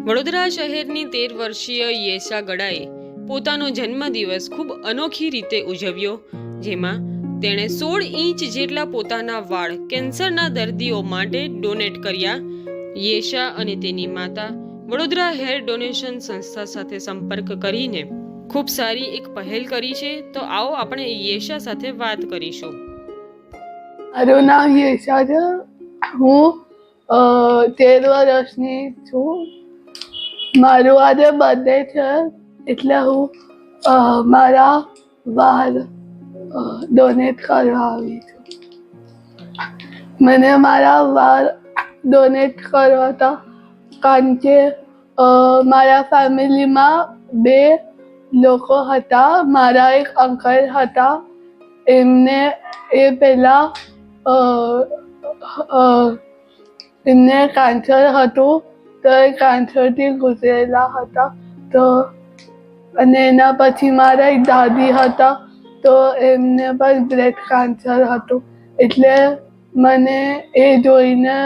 વડોદરા શહેરની તેર વર્ષીય યેશા ગડાએ પોતાનો જન્મદિવસ ખૂબ અનોખી રીતે ઉજવ્યો, જેમાં તેણે સોળ ઇંચ જેટલા પોતાના વાળ કેન્સરના દર્દીઓ માટે ડોનેટ કર્યા. યેશા અને તેની માતા વડોદરા હેર ડોનેશન સંસ્થા સાથે સંપર્ક કરીને ખૂબ સારી એક પહેલ કરી છે, તો આવો આપણે યેશા સાથે વાત કરીશું. મારું નામ યેશા છે. હું તેર વર્ષની છું. મારું આજે બર્થડે છે, એટલે હું મારા વાળ ડોનેટ કરવા આવી છું. મને મારા વાળ ડોનેટ કરવા હતા, કારણ કે મારા ફેમિલીમાં બે લોકો હતા, મારા એક અંકલ હતા. એમને એ પહેલાં એમને કેન્સર હતું. તો એ કેન્સરથી ગુજરેલા હતા તો અને એના પછી મારા એક દાદી હતા તો એમને પણ બ્રેસ્ટ કેન્સર હતું. એટલે મને એ જોઈને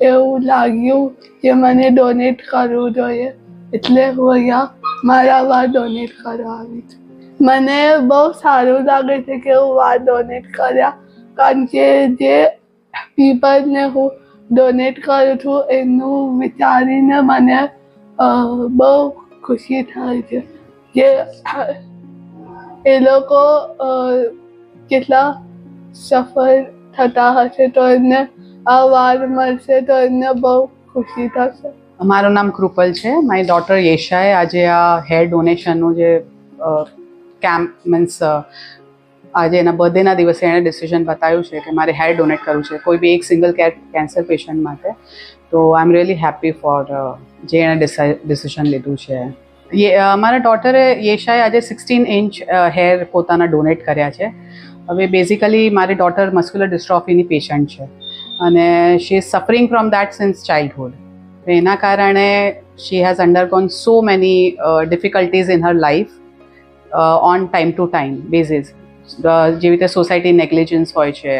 એવું લાગ્યું કે મને ડોનેટ કરવું જોઈએ. એટલે હું અહીંયા મારા વાર ડોનેટ કરવા આવી છું. મને બહુ સારું લાગે છે કે હું વાર ડોનેટ કર્યા. કારણ કે જે પીપલને હું ડોનેટ કરું છું એનું વિચારીને મને બહુ ખુશી થાય છે કે એ લોકો કેટલા સફળ થતા હશે તો એમને આ વાર મળશે તો એમને બહુ ખુશી થશે. મારું નામ કૃપલ છે. મારી ડોટર યેશાએ આજે આ હેર ડોનેશનનું જે કેમ્પ મીન્સ આજે એના બર્થડેના દિવસે એણે ડિસિઝન બતાવ્યું છે કે મારે હેર ડોનેટ કરવું છે. કોઈ બી એક સિંગલ કેર કેન્સર પેશન્ટ માટે. તો I am really happy for જે એણે ડિસિઝન લીધું છે. યે અ, મારા ડોટરે યેશાએ આજે સિક્સટીન ઇંચ હેર પોતાના ડોનેટ કર્યા છે. હવે બેઝિકલી મારી ડોટર મસ્ક્યુલર ડિસ્ટ્રોફીની પેશન્ટ છે. અને she is suffering from that since childhood એના કારણે she has undergone so many difficulties in her life on time to time basis જેવી રીતે સોસાયટી નેગ્લિજન્સ હોય છે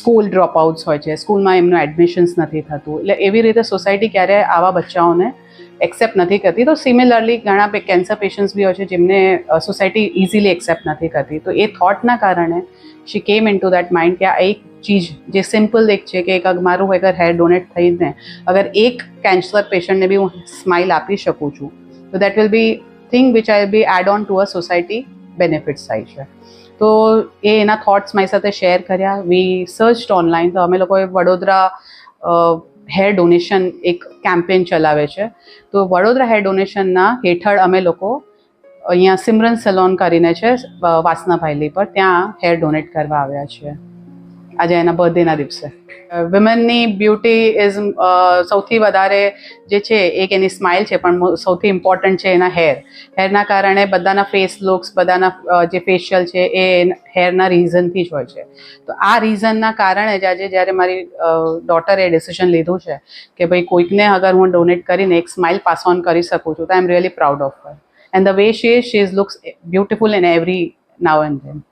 સ્કૂલ ડ્રોપઆઉટ્સ હોય છે સ્કૂલમાં એમનું એડમિશન્સ નથી થતું. એટલે એવી રીતે સોસાયટી ક્યારે આવા બચ્ચાઓને એક્સેપ્ટ નથી કરતી. તો સિમિલરલી ઘણા કેન્સર પેશન્ટ્સ બી હોય છે જેમને સોસાયટી ઇઝીલી એક્સેપ્ટ નથી કરતી. તો એ થોટના કારણે શી કેમ ઇન ટુ દેટ માઇન્ડ કે આ એક ચીજ જે સિમ્પલ એક છે કે એક મારું અગર હેર ડોનેટ થઈને અગર એક કેન્સર પેશન્ટને બી હું સ્માઇલ આપી શકું છું. તો that will be thing which I be add on to a society benefits થાય છે. તો એ એના થોટ્સ મારી સાથે શેર કર્યા. વી સર્ચ ઓનલાઈન તો અમે લોકોએ વડોદરા હેર ડોનેશન એક કેમ્પેન ચલાવે છે. તો વડોદરા હેર ડોનેશનના હેઠળ અમે લોકો અહીંયા સિમરન સલોન કરીને છે વાસનાભાઈલી વાસના ભાઈલી પર ત્યાં હેર ડોનેટ કરવા આવ્યા છીએ. આજે એના બર્થડેના દિવસે. વિમેનની બ્યુટી ઇઝ સૌથી વધારે જે છે, એક એની સ્માઇલ છે, પણ સૌથી ઇમ્પોર્ટન્ટ છે એના હેર હેરના કારણે બધાના ફેસ લુક્સ બધાના જે ફેશિયલ છે, એ હેરના રીઝનથી જ હોય છે. તો આ રીઝનના કારણે જ આજે જ્યારે મારી ડોટરે ડિસિઝન લીધું છે કે ભાઈ કોઈકને અગર હું ડોનેટ કરીને એક સ્માઇલ પાસ ઓન કરી શકું છું, તો I am really proud of her and the way she she is looks beautiful in every now and then